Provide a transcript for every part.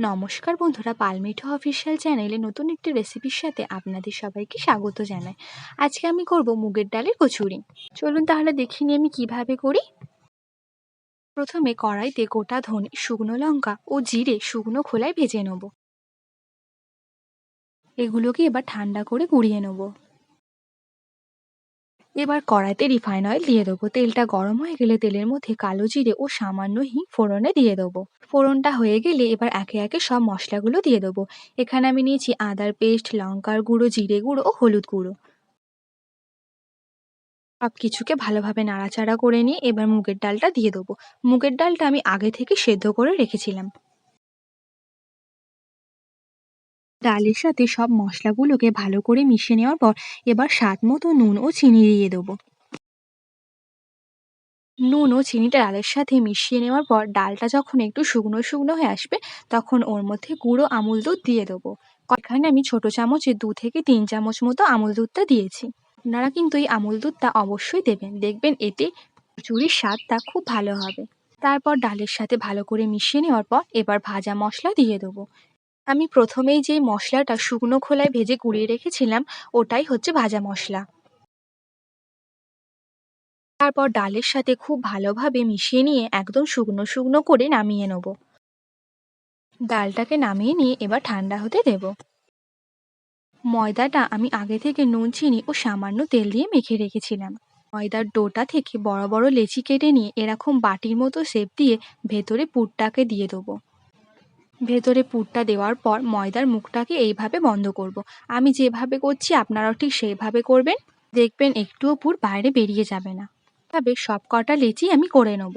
নমস্কার বন্ধুরা, পালমিঠো অফিসিয়াল চ্যানেলে নতুন একটি রেসিপির সাথে আপনাদের সবাইকে স্বাগত জানাই। আজকে আমি করব মুগের ডালের কচুরি। চলুন তাহলে দেখি নিই আমি কীভাবে করি। প্রথমে কড়াইতে গোটা ধনে, শুকনো লঙ্কা ও জিরে শুকনো খোলায় ভেজে নেব। এগুলোকে এবার ঠান্ডা করে গুঁড়িয়ে নেব। এবার কড়াইতে রিফাইন অয়েল দিয়ে দেবো। তেলটা গরম হয়ে গেলে তেলের মধ্যে কালো জিরে ও সামান্য হিং ফোড়নে দিয়ে দেবো। ফোড়নটা হয়ে গেলে এবার একে একে সব মশলাগুলো দিয়ে দেবো। এখানে আমি নিয়েছি আদার পেস্ট, লঙ্কার গুঁড়ো, জিরে গুঁড়ো ও হলুদ গুঁড়ো। সব কিছুকে ভালোভাবে নাড়াচাড়া করে নিয়ে এবার মুগের ডালটা দিয়ে দেবো। মুগের ডালটা আমি আগে থেকে সেদ্ধ করে রেখেছিলাম। ডালের সাথে সব মশলাগুলোকে ভালো করে মিশিয়ে নেওয়ার পর এবার স্বাদ মতো নুন ও চিনি দিয়ে দেবো। নুন ও চিনিটা ডালের সাথে মিশিয়ে নেওয়ার পর ডালটা যখন একটু শুকনো শুকনো হয়ে আসবে, তখন ওর মধ্যে গুঁড়ো আমুল দুধ দিয়ে দেবো। এখানে আমি ছোট চামচে দু থেকে তিন চামচ মতো আমুল দুধটা দিয়েছি। আপনারা কিন্তু এই আমুল দুধটা অবশ্যই দেবেন। দেখবেন এতে চুরির স্বাদটা খুব ভালো হবে। তারপর ডালের সাথে ভালো করে মিশিয়ে নেওয়ার পর এবার ভাজা মশলা দিয়ে দেবো। আমি প্রথমেই যেই মশলাটা শুকনো খোলায় ভেজে গুঁড়িয়ে রেখেছিলাম, ওটাই হচ্ছে ভাজা মশলা। তারপর ডালের সাথে খুব ভালোভাবে মিশিয়ে নিয়ে একদম শুকনো শুকনো করে নামিয়ে নেব। ডালটাকে নামিয়ে নিয়ে এবার ঠান্ডা হতে দেব। ময়দাটা আমি আগে থেকে নুন, চিনি ও সামান্য তেল দিয়ে মেখে রেখেছিলাম। ময়দার ডোটা থেকে বড় বড় লেচি কেটে নিয়ে এরকম বাটির মতো শেপ দিয়ে ভেতরে পুরটাকে দিয়ে দেবো। ভেতরে পুরটা দেওয়ার পর ময়দার মুখটাকে এইভাবে বন্ধ করব। আমি যেভাবে করছি, আপনারাও ঠিক সেইভাবে করবেন। দেখবেন একটুও পুর বাইরে বেরিয়ে যাবে না। তবে সব কটা লেচি আমি করে নেব।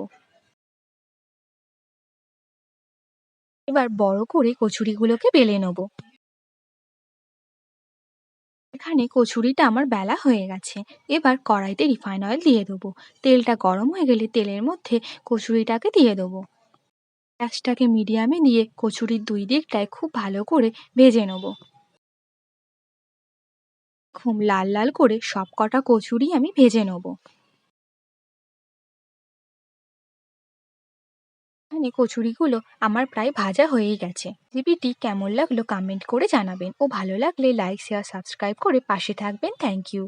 এবার বড় করে কচুরিগুলোকে বেলে নেব। এখানে কচুরিটা আমার বেলা হয়ে গেছে। এবার কড়াইতে রিফাইন অয়েল দিয়ে দেবো। তেলটা গরম হয়ে গেলে তেলের মধ্যে কচুরিটাকে দিয়ে দেবো। গ্যাসটাকে মিডিয়ামে দিয়ে কচুরির দুই দিকটায় খুব ভালো করে ভেজে নেব। খুব লাল লাল করে সব কটা কচুরি আমি ভেজে নেব। এখানে কচুরিগুলো আমার প্রায় ভাজা হয়েই গেছে। রেসিপিটি কেমন লাগল কমেন্ট করে জানাবেন। ও ভালো লাগলে লাইক, শেয়ার, সাবস্ক্রাইব করে পাশে থাকবেন। Thank you.